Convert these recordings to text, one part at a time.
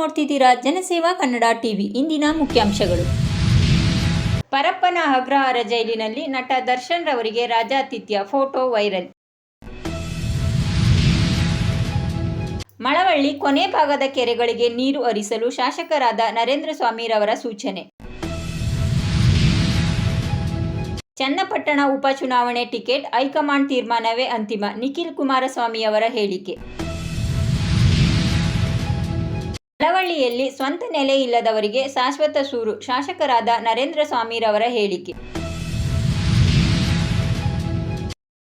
ನೋಡ್ತಿದ್ದೀರಾ? ಜನಸೇವಾ ಕನ್ನಡ ಟಿವಿ ಇಂದಿನ ಮುಖ್ಯಾಂಶಗಳು. ಪರಪ್ಪನ ಅಗ್ರಹಾರ ಜೈಲಿನಲ್ಲಿ ನಟ ದರ್ಶನ್ ರವರಿಗೆ ರಾಜಾತಿಥ್ಯ, ಫೋಟೋ ವೈರಲ್. ಮಳವಳ್ಳಿ ಕೊನೆ ಭಾಗದ ಕೆರೆಗಳಿಗೆ ನೀರು ಹರಿಸಲು ಶಾಸಕರಾದ ನರೇಂದ್ರ ಸ್ವಾಮಿರವರ ಸೂಚನೆ. ಚನ್ನಪಟ್ಟಣ ಉಪಚುನಾವಣೆ ಟಿಕೆಟ್ ಹೈಕಮಾಂಡ್ ತೀರ್ಮಾನವೇ ಅಂತಿಮ, ನಿಖಿಲ್ ಕುಮಾರಸ್ವಾಮಿಯವರ ಹೇಳಿಕೆ. ಮಳವಳ್ಳಿಯಲ್ಲಿ ಸ್ವಂತ ನೆಲೆ ಇಲ್ಲದವರಿಗೆ ಶಾಶ್ವತ ಸೂರು, ಶಾಸಕರಾದ ನರೇಂದ್ರ ಸ್ವಾಮಿರವರ ಹೇಳಿಕೆ.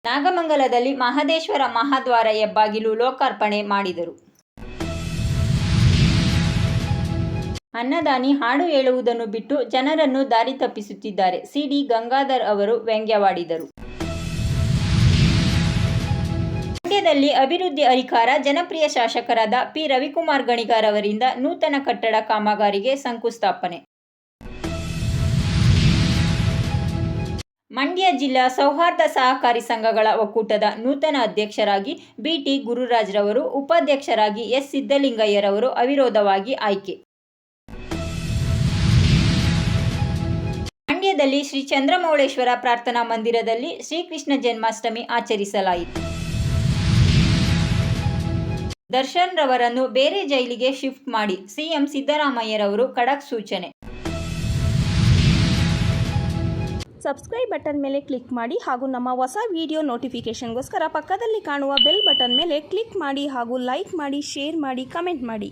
ನಾಗಮಂಗಲದಲ್ಲಿ ಮಹದೇಶ್ವರ ಮಹಾದ್ವಾರ ಹೆಬ್ಬಾಗಿಲು ಲೋಕಾರ್ಪಣೆ ಮಾಡಿದರು. ಅನ್ನದಾನಿ ಹಾಡು ಹೇಳುವುದನ್ನು ಬಿಟ್ಟು ಜನರನ್ನು ದಾರಿ ತಪ್ಪಿಸುತ್ತಿದ್ದಾರೆ. ಸಿಡಿ ಗಂಗಾಧರ್ ಅವರು ವ್ಯಂಗ್ಯವಾಡಿದರು. ಮಂಡ್ಯದಲ್ಲಿ ಅಭಿವೃದ್ಧಿ ಅಧಿಕಾರ ಜನಪ್ರಿಯ ಶಾಸಕರಾದ ಪಿ. ರವಿಕುಮಾರ್ ಗಣಿಗಾರ್ ಅವರಿಂದ ನೂತನ ಕಟ್ಟಡ ಕಾಮಗಾರಿಗೆ ಶಂಕುಸ್ಥಾಪನೆ. ಮಂಡ್ಯ ಜಿಲ್ಲಾ ಸೌಹಾರ್ದ ಸಹಕಾರಿ ಸಂಘಗಳ ಒಕ್ಕೂಟದ ನೂತನ ಅಧ್ಯಕ್ಷರಾಗಿ ಬಿಟಿ ಗುರುರಾಜ್ರವರು, ಉಪಾಧ್ಯಕ್ಷರಾಗಿ ಎಸ್. ಸಿದ್ದಲಿಂಗಯ್ಯರವರು ಅವಿರೋಧವಾಗಿ ಆಯ್ಕೆ. ಮಂಡ್ಯದಲ್ಲಿ ಶ್ರೀ ಚಂದ್ರಮೌಳೇಶ್ವರ ಪ್ರಾರ್ಥನಾ ಮಂದಿರದಲ್ಲಿ ಶ್ರೀಕೃಷ್ಣ ಜನ್ಮಾಷ್ಟಮಿ ಆಚರಿಸಲಾಯಿತು. ದರ್ಶನ್ ರವರನ್ನು ಬೇರೆ ಜೈಲಿಗೆ ಶಿಫ್ಟ್ ಮಾಡಿ ಸಿಎಂ ಸಿದ್ದರಾಮಯ್ಯರವರು ಖಡಕ್ ಸೂಚನೆ. ಸಬ್ಸ್ಕ್ರೈಬ್ ಬಟನ್ ಮೇಲೆ ಕ್ಲಿಕ್ ಮಾಡಿ ಹಾಗೂ ನಮ್ಮ ಹೊಸ ವಿಡಿಯೋ ನೋಟಿಫಿಕೇಷನ್ಗೋಸ್ಕರ ಪಕ್ಕದಲ್ಲಿ ಕಾಣುವ ಬೆಲ್ ಬಟನ್ ಮೇಲೆ ಕ್ಲಿಕ್ ಮಾಡಿ ಹಾಗೂ ಲೈಕ್ ಮಾಡಿ, ಶೇರ್ ಮಾಡಿ, ಕಮೆಂಟ್ ಮಾಡಿ.